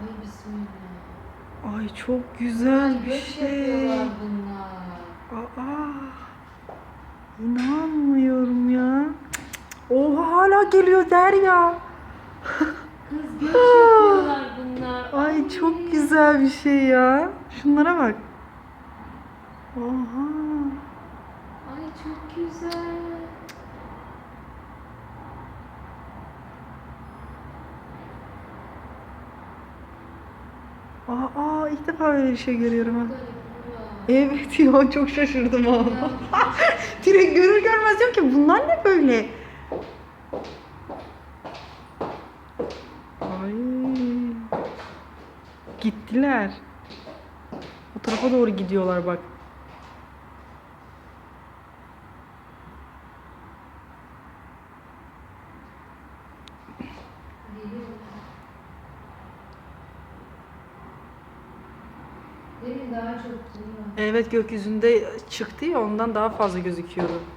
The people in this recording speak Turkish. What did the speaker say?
Bismillah. Ay çok güzel bir Göç şey. Aa. İnanmıyorum ya. Oha hala geliyor Derya. Kız göç yapıyorlar bunlar. Ay çok güzel bir şey ya. Şunlara bak. Oha. Ay çok güzel. Aa, aa ilk defa böyle bir şey görüyorum ha. Evet ya çok şaşırdım ha. Direkt görür görmez diyorum ki bunlar ne böyle? Ay. Gittiler. O tarafa doğru gidiyorlar bak. Demin daha çok değil? Evet gökyüzünde çıktı ya ondan daha fazla gözüküyordu.